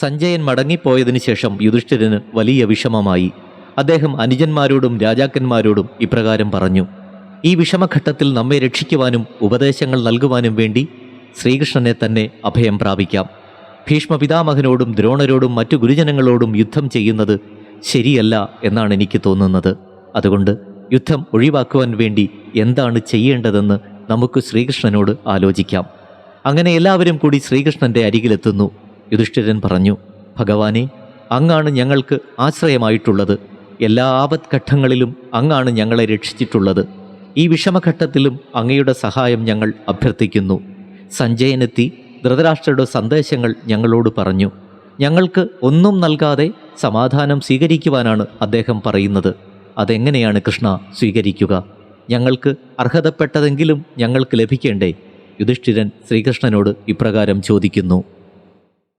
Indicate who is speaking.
Speaker 1: സഞ്ജയൻ മടങ്ങിപ്പോയതിനു ശേഷം യുധിഷ്ഠിരന് വലിയ വിഷമമായി. അദ്ദേഹം അനുജന്മാരോടും രാജാക്കന്മാരോടും ഇപ്രകാരം പറഞ്ഞു ഈ വിഷമഘട്ടത്തിൽ നമ്മെ രക്ഷിക്കുവാനും ഉപദേശങ്ങൾ നൽകുവാനും വേണ്ടി ശ്രീകൃഷ്ണനെ തന്നെ അഭയം പ്രാപിക്കാം. ഭീഷ്മപിതാമഹനോടും ദ്രോണരോടും മറ്റു ഗുരുജനങ്ങളോടും യുദ്ധം ചെയ്യുന്നത് ശരിയല്ല എന്നാണ് എനിക്ക് തോന്നുന്നത്. അതുകൊണ്ട് യുദ്ധം ഒഴിവാക്കുവാൻ വേണ്ടി എന്താണ് ചെയ്യേണ്ടതെന്ന് നമുക്ക് ശ്രീകൃഷ്ണനോട് ആലോചിക്കാം. അങ്ങനെ എല്ലാവരും കൂടി ശ്രീകൃഷ്ണന്റെ അരികിലെത്തുന്നു. യുധിഷ്ഠിരൻ പറഞ്ഞു ഭഗവാനെ അങ്ങാണ് ഞങ്ങൾക്ക് ആശ്രയമായിട്ടുള്ളത്. എല്ലാ ആപത്ഘട്ടങ്ങളിലും അങ്ങാണ് ഞങ്ങളെ രക്ഷിച്ചിട്ടുള്ളത്. ഈ വിഷമഘട്ടത്തിലും അങ്ങയുടെ സഹായം ഞങ്ങൾ അഭ്യർത്ഥിക്കുന്നു. സഞ്ജയനെത്തി ധൃതരാഷ്ട്രയുടെ സന്ദേശങ്ങൾ ഞങ്ങളോട് പറഞ്ഞു ഞങ്ങൾക്ക് ഒന്നും നൽകാതെ സമാധാനം സ്വീകരിക്കുവാനാണ് അദ്ദേഹം പറയുന്നത്. അതെങ്ങനെയാണ് കൃഷ്ണ സ്വീകരിക്കുക? ഞങ്ങൾക്ക് അർഹതപ്പെട്ടതെങ്കിലും ഞങ്ങൾക്ക് ലഭിക്കേണ്ടേ? യുധിഷ്ഠിരൻ ശ്രീകൃഷ്ണനോട് ഇപ്രകാരം ചോദിക്കുന്നു